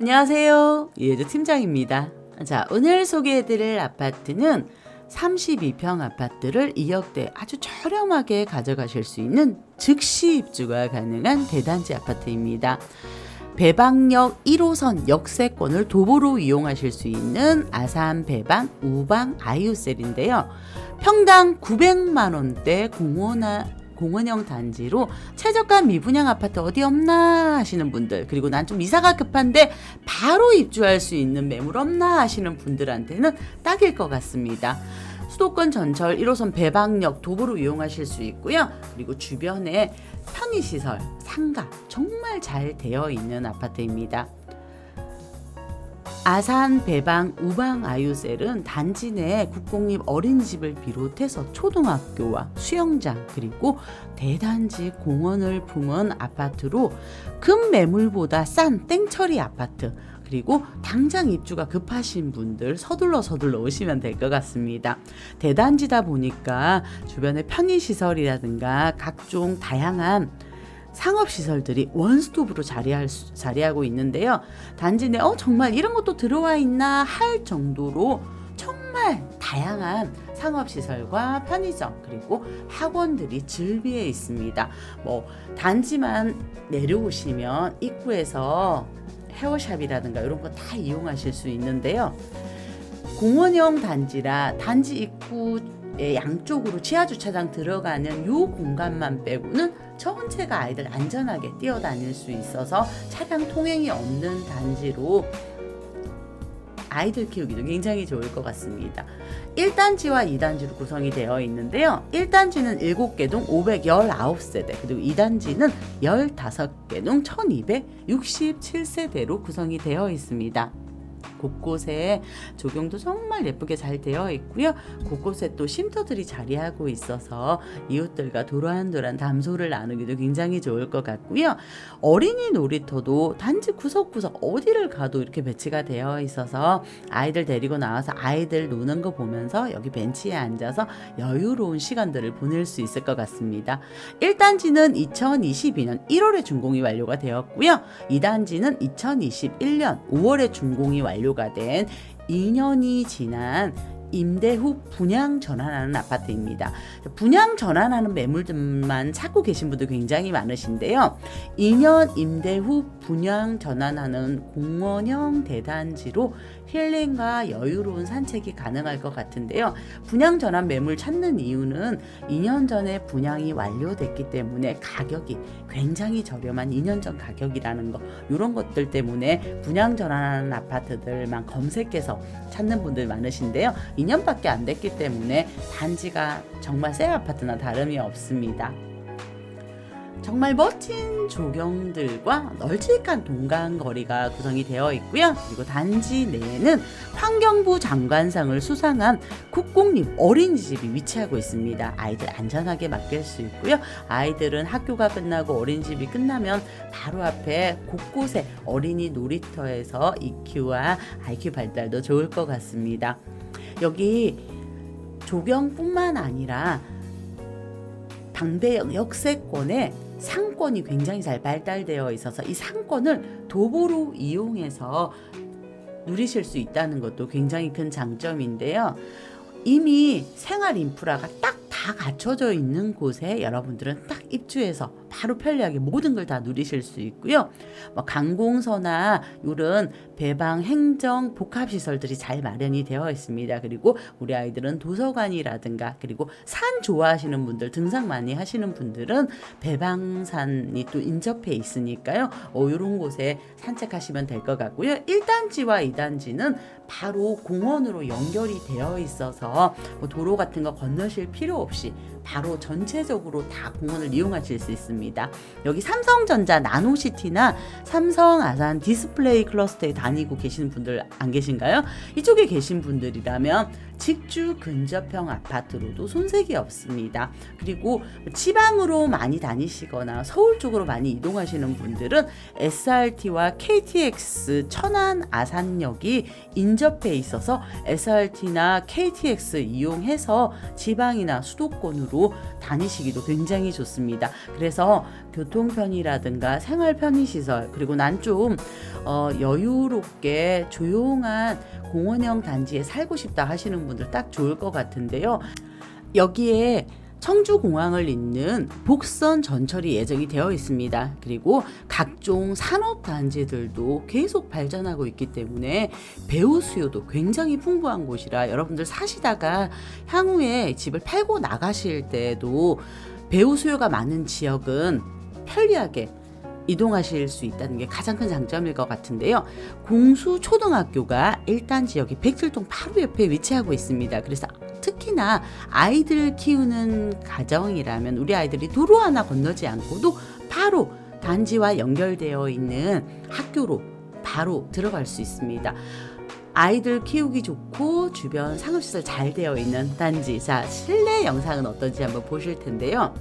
안녕하세요. 이혜주 팀장입니다. 자, 오늘 소개해드릴 아파트는 32평 아파트를 2억대 아주 저렴하게 가져가실 수 있는 즉시 입주가 가능한 대단지 아파트입니다. 배방역 1호선 역세권을 도보로 이용하실 수 있는 아산 배방 우방 아이유셀인데요. 평당 900만 원대 공원화 공원형 단지로 최저가 미분양 아파트 어디 없나 하시는 분들 그리고 난 좀 이사가 급한데 바로 입주할 수 있는 매물 없나 하시는 분들한테는 딱일 것 같습니다. 수도권 전철 1호선 배방역 도보로 이용하실 수 있고요. 그리고 주변에 편의시설, 상가 정말 잘 되어 있는 아파트입니다. 아산 배방 우방 아유셀은 단지 내 국공립 어린이집을 비롯해서 초등학교와 수영장 그리고 대단지 공원을 품은 아파트로 금 매물보다 싼 땡처리 아파트 그리고 당장 입주가 급하신 분들 서둘러 서둘러 오시면 될 것 같습니다. 대단지다 보니까 주변에 편의시설이라든가 각종 다양한 상업시설들이 원스톱으로 자리할, 수- 자리하고 있는데요. 단지 내, 어, 정말 이런 것도 들어와 있나 할 정도로 정말 다양한 상업시설과 편의점 그리고 학원들이 즐비해 있습니다. 뭐 단지만 내려오시면 입구에서 헤어샵이라든가 이런 거 다 이용하실 수 있는데요. 공원형 단지라 단지 입구의 양쪽으로 지하 주차장 들어가는 요 공간만 빼고는 전체가 아이들 안전하게 뛰어다닐 수 있어서 차량 통행이 없는 단지로 아이들 키우기도 굉장히 좋을 것 같습니다. 1단지와 2단지로 구성이 되어 있는데요. 1단지는 7개 동 519세대, 그리고 2단지는 15개 동 1267세대로 구성이 되어 있습니다. 곳곳에 조경도 정말 예쁘게 잘 되어 있고요. 곳곳에 또 쉼터들이 자리하고 있어서 이웃들과 도란도란 담소를 나누기도 굉장히 좋을 것 같고요. 어린이 놀이터도 단지 구석구석 어디를 가도 이렇게 배치가 되어 있어서 아이들 데리고 나와서 아이들 노는 거 보면서 여기 벤치에 앉아서 여유로운 시간들을 보낼 수 있을 것 같습니다. 1단지는 2022년 1월에 준공이 완료가 되었고요. 2단지는 2021년 5월에 준공이 완료 가 된 2년이 지난 임대 후 분양 전환하는 아파트입니다. 분양 전환하는 매물들만 찾고 계신 분들 굉장히 많으신데요. 2년 임대 후 분양 전환하는 공원형 대단지로 힐링과 여유로운 산책이 가능할 것 같은데요. 분양 전환 매물 찾는 이유는 2년 전에 분양이 완료됐기 때문에 가격이 굉장히 저렴한 2년 전 가격이라는 거 이런 것들 때문에 분양 전환하는 아파트들만 검색해서 찾는 분들 많으신데요. 2년밖에 안 됐기 때문에 단지가 정말 새 아파트나 다름이 없습니다. 정말 멋진 조경들과 널찍한 동강 거리가 구성이 되어 있고요. 그리고 단지 내에는 환경부 장관상을 수상한 국공립 어린이집이 위치하고 있습니다. 아이들 안전하게 맡길 수 있고요. 아이들은 학교가 끝나고 어린이집이 끝나면 바로 앞에 곳곳에 어린이 놀이터에서 EQ와 IQ 발달도 좋을 것 같습니다. 여기 조경뿐만 아니라 방배역 역세권에 상권이 굉장히 잘 발달되어 있어서 이 상권을 도보로 이용해서 누리실 수 있다는 것도 굉장히 큰 장점인데요. 이미 생활 인프라가 딱 다 갖춰져 있는 곳에 여러분들은 딱 입주해서 바로 편리하게 모든 걸 다 누리실 수 있고요. 뭐 강공서나 이런 배방 행정 복합 시설들이 잘 마련이 되어 있습니다. 그리고 우리 아이들은 도서관이라든가 그리고 산 좋아하시는 분들 등산 많이 하시는 분들은 배방산이 또 인접해 있으니까요. 어, 이런 곳에 산책하시면 될 것 같고요. 1단지와 2단지는 바로 공원으로 연결이 되어 있어서 뭐 도로 같은 거 건너실 필요 없이 바로 전체적으로 다 공원을 이용하실 수 있습니다. 여기 삼성전자 나노시티나 삼성 아산 디스플레이 클러스터에 다니고 계시는 분들 안 계신가요? 이쪽에 계신 분들이라면 직주 근접형 아파트로도 손색이 없습니다. 그리고 지방으로 많이 다니시거나 서울 쪽으로 많이 이동하시는 분들은 SRT와 KTX 천안 아산역이 인접해 있어서 SRT나 KTX 이용해서 지방이나 수도권으로 다니시기도 굉장히 좋습니다. 그래서 교통편이라든가 생활 편의시설 그리고 난 좀 어, 여유롭게 조용한 공원형 단지에 살고 싶다 하시는 분들 딱 좋을 것 같은데요. 여기에 청주공항을 잇는 복선 전철이 예정이 되어 있습니다. 그리고 각종 산업 단지들도 계속 발전하고 있기 때문에 배우 수요도 굉장히 풍부한 곳이라 여러분들 사시다가 향후에 집을 팔고 나가실 때도 배우 수요가 많은 지역은 편리하게 이동하실 수 있다는 게 가장 큰 장점일 것 같은데요. 공수 초등학교가 일단 지역이 백질동 바로 옆에 위치하고 있습니다. 그래서 특히나 아이들 키우는 가정이라면 우리 아이들이 도로 하나 건너지 않고도 바로 단지와 연결되어 있는 학교로 바로 들어갈 수 있습니다. 아이들 키우기 좋고 주변 상업시설 잘 되어 있는 단지. 자, 실내 영상은 어떤지 한번 보실 텐데요.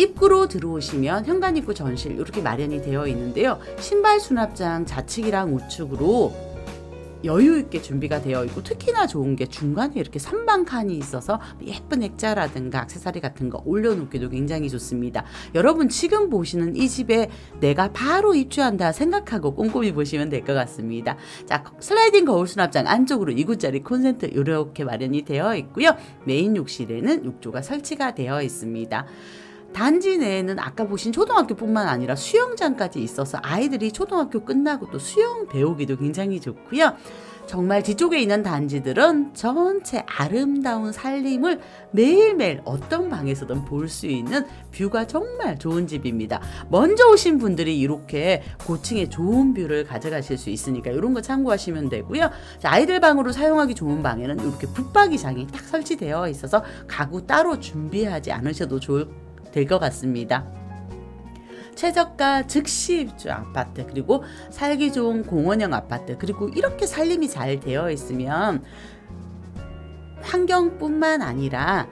입구로 들어오시면 현관 입구 전실 이렇게 마련이 되어 있는데요. 신발 수납장 좌측이랑 우측으로 여유 있게 준비가 되어 있고 특히나 좋은 게 중간에 이렇게 선반 칸이 있어서 예쁜 액자라든가 액세서리 같은 거 올려놓기도 굉장히 좋습니다. 여러분 지금 보시는 이 집에 내가 바로 입주한다 생각하고 꼼꼼히 보시면 될 것 같습니다. 자 슬라이딩 거울 수납장 안쪽으로 2구짜리 콘센트 이렇게 마련이 되어 있고요. 메인 욕실에는 욕조가 설치가 되어 있습니다. 단지 내에는 아까 보신 초등학교뿐만 아니라 수영장까지 있어서 아이들이 초등학교 끝나고 또 수영 배우기도 굉장히 좋고요. 정말 뒤쪽에 있는 단지들은 전체 아름다운 살림을 매일매일 어떤 방에서든 볼 수 있는 뷰가 정말 좋은 집입니다. 먼저 오신 분들이 이렇게 고층에 좋은 뷰를 가져가실 수 있으니까 이런 거 참고하시면 되고요. 자, 아이들 방으로 사용하기 좋은 방에는 이렇게 붙박이장이 딱 설치되어 있어서 가구 따로 준비하지 않으셔도 좋을 될 것 같습니다. 최저가 즉시 입주 아파트 그리고 살기 좋은 공원형 아파트 그리고 이렇게 살림이 잘 되어 있으면 환경뿐만 아니라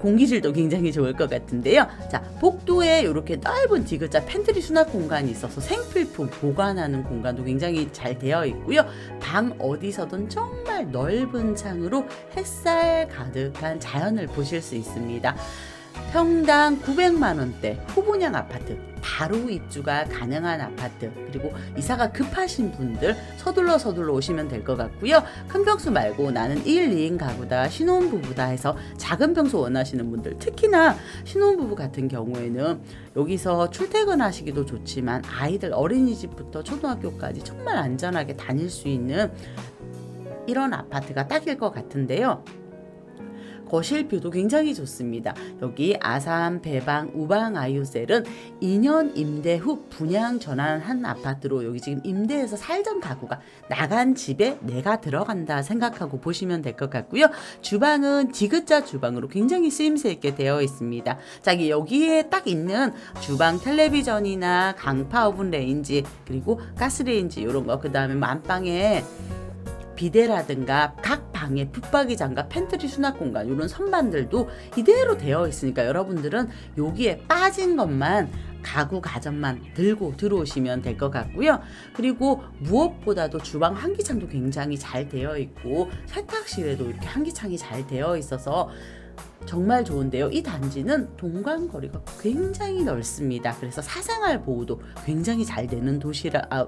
공기질도 굉장히 좋을 것 같은데요. 자, 복도에 이렇게 넓은 디귿자 팬트리 수납 공간이 있어서 생필품 보관하는 공간도 굉장히 잘 되어 있고요. 방 어디서든 정말 넓은 창으로 햇살 가득한 자연을 보실 수 있습니다. 평당 900만 원대 후분양 아파트 바로 입주가 가능한 아파트 그리고 이사가 급하신 분들 서둘러 서둘러 오시면 될 것 같고요. 큰 평수 말고 나는 1, 2인 가구다 신혼부부다 해서 작은 평수 원하시는 분들 특히나 신혼부부 같은 경우에는 여기서 출퇴근하시기도 좋지만 아이들 어린이집부터 초등학교까지 정말 안전하게 다닐 수 있는 이런 아파트가 딱일 것 같은데요 거실 뷰도 굉장히 좋습니다. 여기 아산, 배방, 우방 아이오셀은 2년 임대 후 분양 전환한 아파트로 여기 지금 임대해서 살던 가구가 나간 집에 내가 들어간다 생각하고 보시면 될 것 같고요. 주방은 디귿자 주방으로 굉장히 쓰임새 있게 되어 있습니다. 자, 여기에 딱 있는 주방 텔레비전이나 강파 오븐 레인지 그리고 가스레인지 이런 거 그 다음에 만방에 비데라든가 각 방에 붙박이장과 팬트리 수납 공간 이런 선반들도 이대로 되어 있으니까 여러분들은 여기에 빠진 것만 가구 가전만 들고 들어오시면 될 것 같고요. 그리고 무엇보다도 주방 환기창도 굉장히 잘 되어 있고 세탁실에도 이렇게 환기창이 잘 되어 있어서 정말 좋은데요. 이 단지는 동간거리가 굉장히 넓습니다. 그래서 사생활 보호도 굉장히 잘 되는 도시라 아,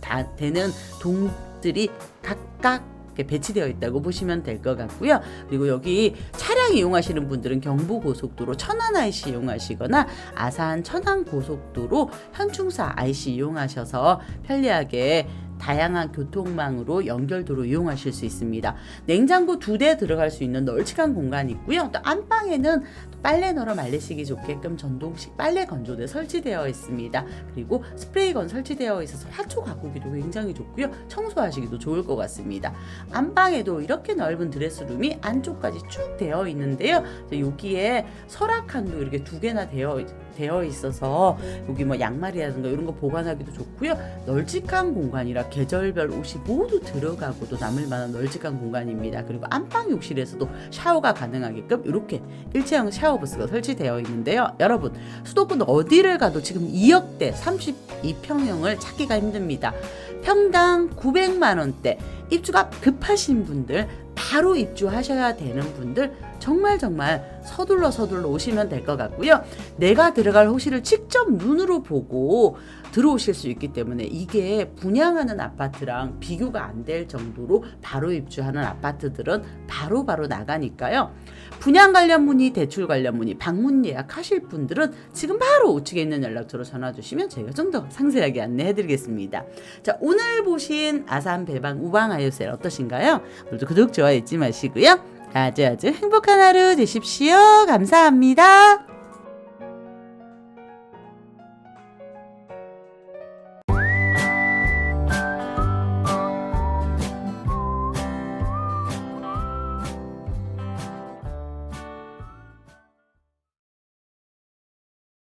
다 되는 동들이 각 각 이렇게 배치되어 있다고 보시면 될 것 같고요. 그리고 여기 차량 이용하시는 분들은 경부 고속도로 천안 IC 이용하시거나 아산 천안 고속도로 현충사 IC 이용하셔서 편리하게 다양한 교통망으로 연결도로 이용하실 수 있습니다. 냉장고 두 대 들어갈 수 있는 널찍한 공간이 있고요. 또 안방에는 빨래 널어 말리시기 좋게끔 전동식 빨래 건조대 설치되어 있습니다. 그리고 스프레이건 설치되어 있어서 화초 가꾸기도 굉장히 좋고요. 청소하시기도 좋을 것 같습니다. 안방에도 이렇게 넓은 드레스룸이 안쪽까지 쭉 되어 있는데요. 여기에 서랍칸도 이렇게 두 개나 되어 되어 있어서 여기 뭐 양말이라든가 이런 거 보관하기도 좋고요. 널찍한 공간이라 계절별 옷이 모두 들어가고도 남을 만한 널찍한 공간입니다. 그리고 안방 욕실에서도 샤워가 가능하게끔 이렇게 일체형 샤워 부스가 설치되어 있는데요. 여러분 수도권 어디를 가도 지금 2억대 32평형을 찾기가 힘듭니다. 평당 900만 원대 입주가 급하신 분들 바로 입주하셔야 되는 분들 정말 정말 서둘러 서둘러 오시면 될 것 같고요. 내가 들어갈 호실을 직접 눈으로 보고 들어오실 수 있기 때문에 이게 분양하는 아파트랑 비교가 안 될 정도로 바로 입주하는 아파트들은 바로바로 바로 나가니까요. 분양 관련 문의, 대출 관련 문의, 방문 예약하실 분들은 지금 바로 우측에 있는 연락처로 전화 주시면 저희가 좀 더 상세하게 안내해 드리겠습니다. 자, 오늘 보신 아산 배방 우방 아이오셀 어떠신가요? 오늘도 구독, 좋아요 잊지 마시고요. 아주 아주 행복한 하루 되십시오. 감사합니다.